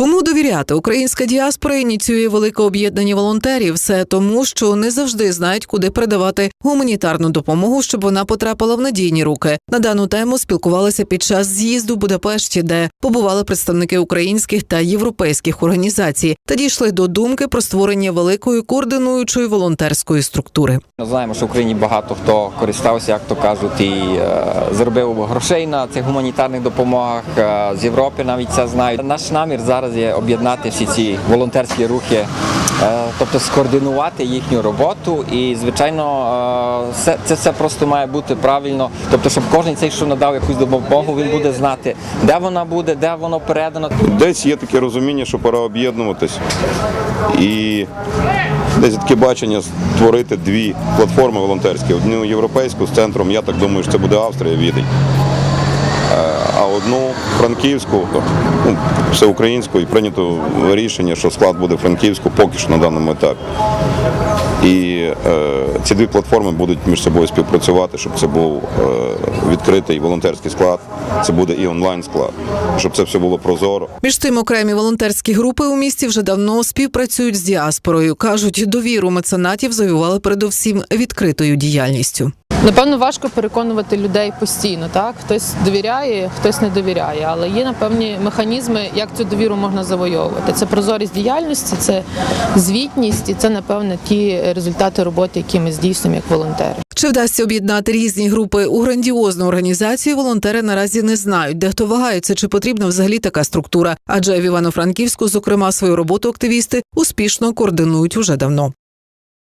Кому довіряти? Українська діаспора ініціює велике об'єднання волонтерів. Все тому, що не завжди знають, куди передавати гуманітарну допомогу, щоб вона потрапила в надійні руки. На дану тему спілкувалися під час з'їзду в Будапешті, де побували представники українських та європейських організацій, та дійшли до думки про створення великої координуючої волонтерської структури. Ми знаємо, що в Україні багато хто користався, як то кажуть, і е, заробив грошей на цих гуманітарних допомогах. Е, з Європи навіть це знають. Наш намір зараз є об'єднати всі ці волонтерські рухи, е, тобто скоординувати їхню роботу. І, звичайно, е, це все просто має бути правильно. Тобто, щоб кожен цей, що надав якусь допомогу, він буде знати, де вона буде, де воно передано. Десь є таке розуміння, що пора об'єднуватись. І десь таке бачення створити дві платформи волонтерські: одну європейську з центром, я так думаю, що це буде Австрія, Відень. А одну франківську, ну, всеукраїнську, і прийнято рішення, що склад буде франківську поки що на даному етапі. І е, ці дві платформи будуть між собою співпрацювати, щоб це був е, відкритий волонтерський склад, це буде і онлайн склад, щоб це все було прозоро. Між тим, окремі волонтерські групи у місті вже давно співпрацюють з діаспорою. кажуть, довіру меценатів завоювали передовсім відкритою діяльністю. Напевно, важко переконувати людей постійно. Так хтось довіряє, хтось не довіряє, але є напевні механізми, як цю довіру можна завойовувати. Це прозорість діяльності, це звітність, і це напевне ті результати роботи, які ми здійснюємо як волонтери. Чи вдасться об'єднати різні групи у грандіозну організацію? Волонтери наразі не знають. Дехто вагається, чи потрібна взагалі така структура. Адже в Івано-Франківську, зокрема, свою роботу активісти успішно координують уже давно.